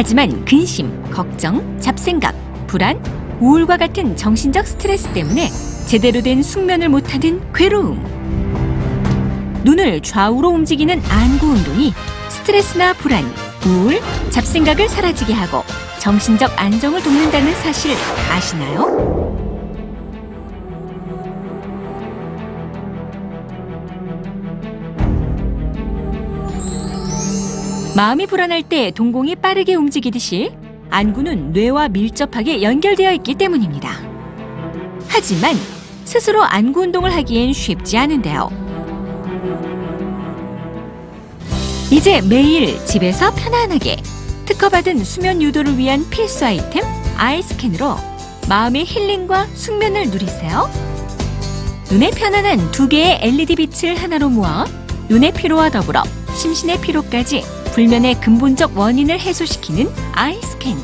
하지만 근심, 걱정, 잡생각, 불안, 우울과 같은 정신적 스트레스 때문에 제대로 된 숙면을 못하는 괴로움. 눈을 좌우로 움직이는 안구 운동이 스트레스나 불안, 우울, 잡생각을 사라지게 하고 정신적 안정을 돕는다는 사실 아시나요? 마음이 불안할 때 동공이 빠르게 움직이듯이 안구는 뇌와 밀접하게 연결되어 있기 때문입니다. 하지만 스스로 안구 운동을 하기엔 쉽지 않은데요. 이제 매일 집에서 편안하게 특허받은 수면 유도를 위한 필수 아이템 아이스캔으로 마음의 힐링과 숙면을 누리세요. 눈에 편안한 두 개의 LED 빛을 하나로 모아 눈의 피로와 더불어 심신의 피로까지 불면의 근본적 원인을 해소시키는 아이스캔.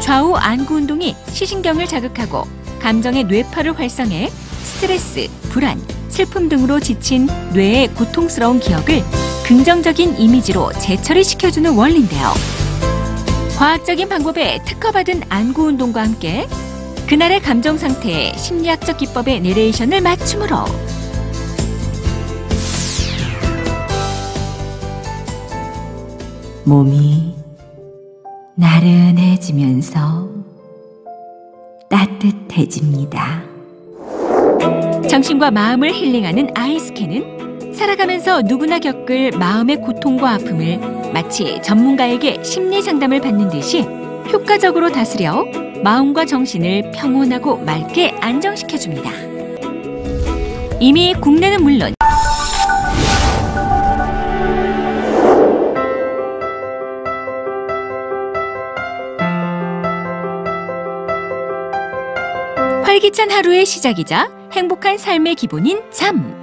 좌우 안구 운동이 시신경을 자극하고 감정의 뇌파를 활성해 스트레스, 불안, 슬픔 등으로 지친 뇌의 고통스러운 기억을 긍정적인 이미지로 재처리 시켜주는 원리인데요. 과학적인 방법에 특허받은 안구 운동과 함께 그날의 감정 상태에 심리학적 기법의 내레이션을 맞춤으로 몸이 나른해지면서 따뜻해집니다. 정신과 마음을 힐링하는 아이스캔은 살아가면서 누구나 겪을 마음의 고통과 아픔을 마치 전문가에게 심리 상담을 받는 듯이 효과적으로 다스려 마음과 정신을 평온하고 맑게 안정시켜줍니다. 이미 국내는 물론 활기찬 하루의 시작이자 행복한 삶의 기본인 잠.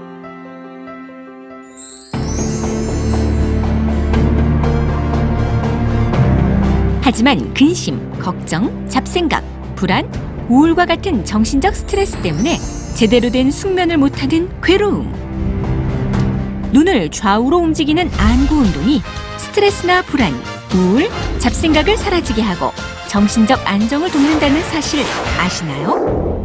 하지만 근심, 걱정, 잡생각, 불안, 우울과 같은 정신적 스트레스 때문에 제대로 된 숙면을 못하는 괴로움. 눈을 좌우로 움직이는 안구 운동이 스트레스나 불안, 우울, 잡생각을 사라지게 하고 정신적 안정을 돕는다는 사실 아시나요?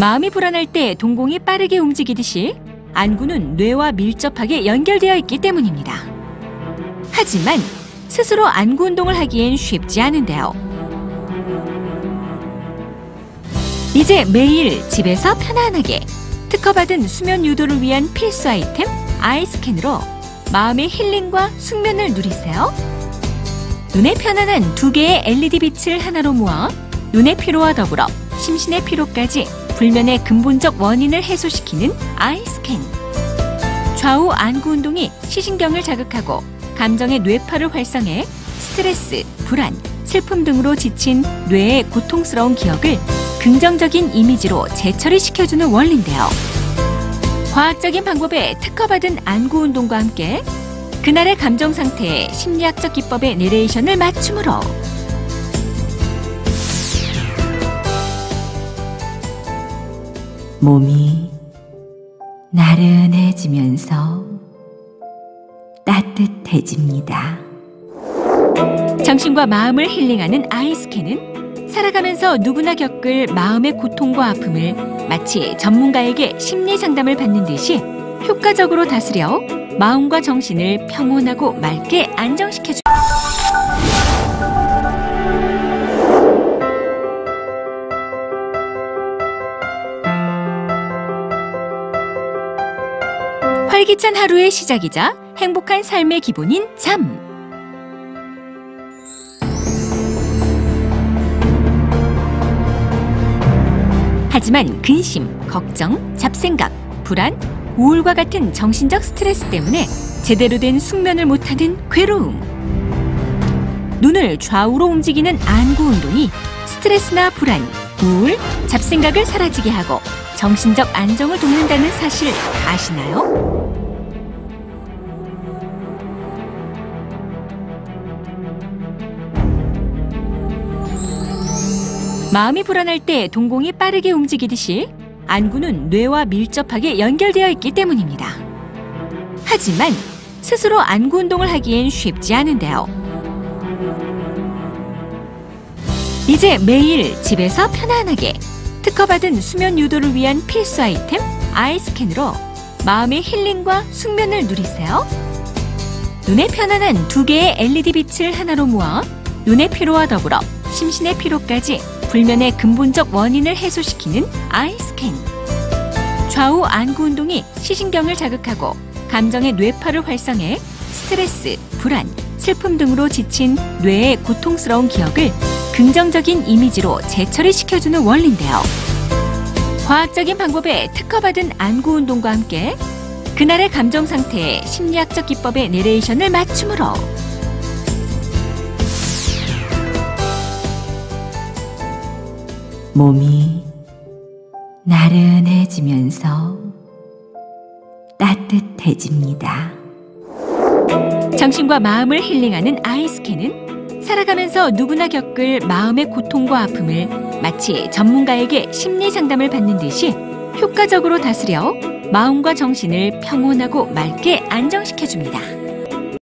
마음이 불안할 때 동공이 빠르게 움직이듯이 안구는 뇌와 밀접하게 연결되어 있기 때문입니다. 하지만 스스로 안구 운동을 하기엔 쉽지 않은데요. 이제 매일 집에서 편안하게 특허받은 수면 유도를 위한 필수 아이템 아이스캔으로 마음의 힐링과 숙면을 누리세요. 눈에 편안한 두 개의 LED 빛을 하나로 모아 눈의 피로와 더불어 심신의 피로까지 불면의 근본적 원인을 해소시키는 아이스캔. 좌우 안구 운동이 시신경을 자극하고 감정의 뇌파를 활성해 스트레스, 불안, 슬픔 등으로 지친 뇌의 고통스러운 기억을 긍정적인 이미지로 재처리시켜주는 원리인데요. 과학적인 방법에 특허받은 안구 운동과 함께 그날의 감정 상태에 심리학적 기법의 내레이션을 맞춤으로 몸이 나른해지면서 따뜻해집니다. 정신과 마음을 힐링하는 아이스캔은 살아가면서 누구나 겪을 마음의 고통과 아픔을 마치 전문가에게 심리 상담을 받는 듯이 효과적으로 다스려 마음과 정신을 평온하고 맑게 안정시켜줍니다. 활기찬 하루의 시작이자 행복한 삶의 기본인 잠. 하지만 근심, 걱정, 잡생각, 불안, 우울과 같은 정신적 스트레스 때문에 제대로 된 숙면을 못하는 괴로움. 눈을 좌우로 움직이는 안구 운동이 스트레스나 불안, 우울, 잡생각을 사라지게 하고 정신적 안정을 돕는다는 사실 아시나요? 마음이 불안할 때 동공이 빠르게 움직이듯이 안구는 뇌와 밀접하게 연결되어 있기 때문입니다. 하지만 스스로 안구 운동을 하기엔 쉽지 않은데요. 이제 매일 집에서 편안하게 특허받은 수면 유도를 위한 필수 아이템 아이스캔으로 마음의 힐링과 숙면을 누리세요. 눈에 편안한 두 개의 LED 빛을 하나로 모아 눈의 피로와 더불어 심신의 피로까지 불면의 근본적 원인을 해소시키는 아이스캔. 좌우 안구 운동이 시신경을 자극하고 감정의 뇌파를 활성해 스트레스, 불안, 슬픔 등으로 지친 뇌의 고통스러운 기억을 긍정적인 이미지로 재처리 시켜주는 원리인데요. 과학적인 방법에 특허받은 안구 운동과 함께 그날의 감정 상태에 심리학적 기법의 내레이션을 맞춤으로 몸이 나른해지면서 따뜻해집니다. 정신과 마음을 힐링하는 아이스캔은 살아가면서 누구나 겪을 마음의 고통과 아픔을 마치 전문가에게 심리 상담을 받는 듯이 효과적으로 다스려 마음과 정신을 평온하고 맑게 안정시켜줍니다.